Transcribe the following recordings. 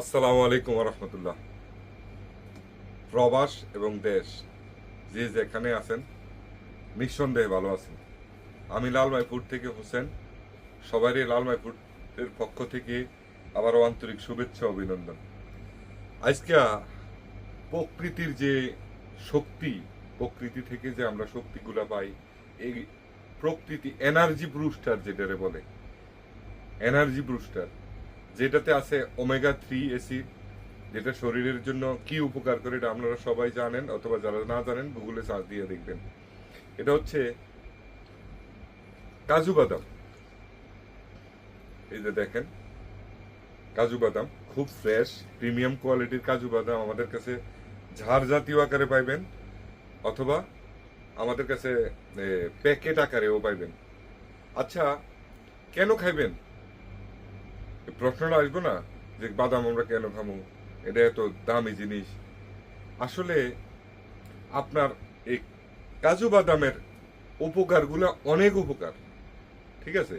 আসসালামু আলাইকুম রহমতুল্লাহ। প্রবাস এবং দেশ, যে যেখানে আছেন, নিঃসন্দেহে ভালো আছেন। আমি লালমাইপুর থেকে হোসেন সবারই লালমাইপুরের পক্ষ থেকে আবারও আন্তরিক শুভেচ্ছা, অভিনন্দন। আজকে প্রকৃতির যে শক্তি, প্রকৃতি থেকে যে আমরা শক্তিগুলা পাই, এই প্রকৃতি এনার্জি ব্রুস্টার যেটারে বলে, এনার্জি ব্রুস্টার যেটাতে আছে ওমেগা থ্রি এসিড যেটা শরীরের জন্য কি উপকার করে এটা আপনারা সবাই জানেন অথবা যারা না জানেন গুগলে সার্চ দিয়ে দেখবেন। এটা হচ্ছে কাজু বাদাম। এই যে দেখেন, কাজু বাদাম, খুব ফ্রেশ প্রিমিয়াম কোয়ালিটির কাজু বাদাম আমাদের কাছে ঝাড় জাতীয় আকারে পাইবেন, অথবা আমাদের কাছে প্যাকেট আকারেও পাইবেন। আচ্ছা কেন খাইবেন? প্রশ্নটা আসব না যে বাদাম আমরা কেন খামু? এটা এত দামি জিনিস। আসলে আপনার এই কাজু বাদামের উপকারগুলো অনেক উপকার, ঠিক আছে?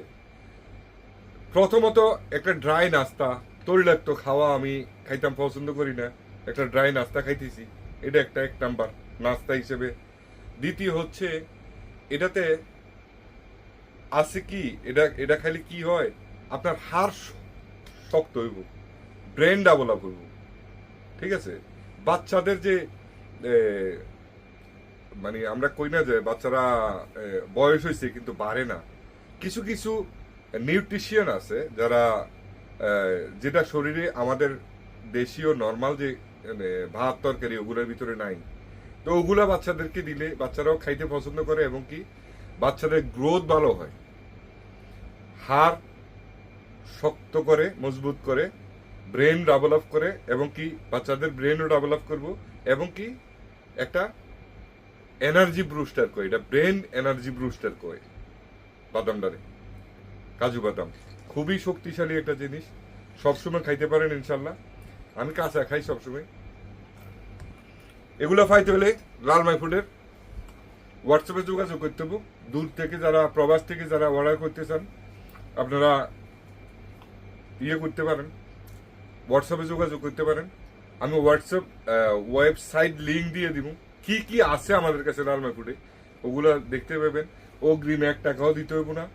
প্রথমত একটা ড্রাই নাস্তা তৈলাক্ত খাওয়া আমি খাইতাম পছন্দ করি না, একটা ড্রাই নাস্তা খাইতেছি, এটা একটা এক নাম্বার নাস্তা হিসেবে। দ্বিতীয় হচ্ছে, এটাতে আছে কি? এটা এটা খালি কি হয়? আপনার হাড় শক্ত হইব ব্রেন ডেভেলপ হইব ঠিক আছে? বাচ্চাদের যে মানে আমরা কই না যে বাচ্চারা বয়স হয়েছে কিন্তু বাড়ে না। কিছু কিছু নিউট্রিশিয়ান আছে যারা যেটা শরীরে আমাদের দেশীয় নর্মাল যে মানে, ভাত তরকারি ওগুলোর ভিতরে নাই। তো ওগুলা বাচ্চাদেরকে দিলে বাচ্চারাও খাইতে পছন্দ করে এবং কি বাচ্চাদের গ্রোথ ভালো হয়। হাড় শক্ত করে, মজবুত করে ব্রেন ডেভেলপ করে এবং কি বাচ্চাদের ব্রেনও ডেভেলপ করব এবং কি একটা এনার্জি ব্রুস্টার করে, এটা ব্রেন এনার্জি ব্রুস্টার করে, বাদামটারে, কাজু বাদাম। খুবই শক্তিশালী একটা জিনিস, সবসময় খাইতে পারেন ইনশাল্লাহ। আমি কাঁচা খাই সবসময়। এগুলো পাইতে হলে লাল মাইফুডের হোয়াটসঅ্যাপে যোগাযোগ করতে হবে। দূর থেকে যারা, প্রবাস থেকে যারা অর্ডার করতে চান, আপনারা ইয়ে করতে পারেন হোয়াটসঅ্যাপে যোগাযোগ করতে পারেন। আমি হোয়াটসঅ্যাপ ওয়েবসাইট লিঙ্ক দিয়ে দিব। কি কি আছে আমাদের কাছে লালমাইপুরে, ওগুলো দেখতে পাবেন। অগ্রিম এক টাকাও দিতে হইব না।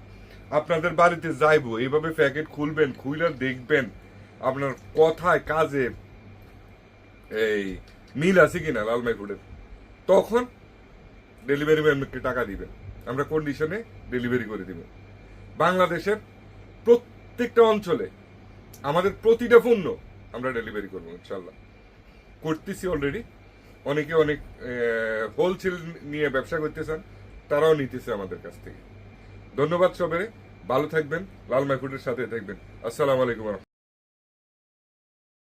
আপনাদের বাড়িতে যাইব, এইভাবে প্যাকেট খুলবেন খুলে দেখবেন আপনার কথায়, কাজে এই মিল আছে কিনা লালমাইপুরের। তখন ডেলিভারি ম্যানকে টাকা দিবেন। আমরা কন্ডিশনে ডেলিভারি করে দিব। বাংলাদেশের প্রত্যেকটা অঞ্চলে আমাদের প্রতিটা পণ্য আমরা ডেলিভারি করব ইনশাল্লাহ করতেছি অলরেডি অনেকে অনেক হোলসেল নিয়ে ব্যবসা করতেছেন, তারাও নিতেছে আমাদের কাছ থেকে। ধন্যবাদ সবাই ভালো থাকবেন লাল মাইকুটের সাথে থাকবেন। আসসালামু আলাইকুম।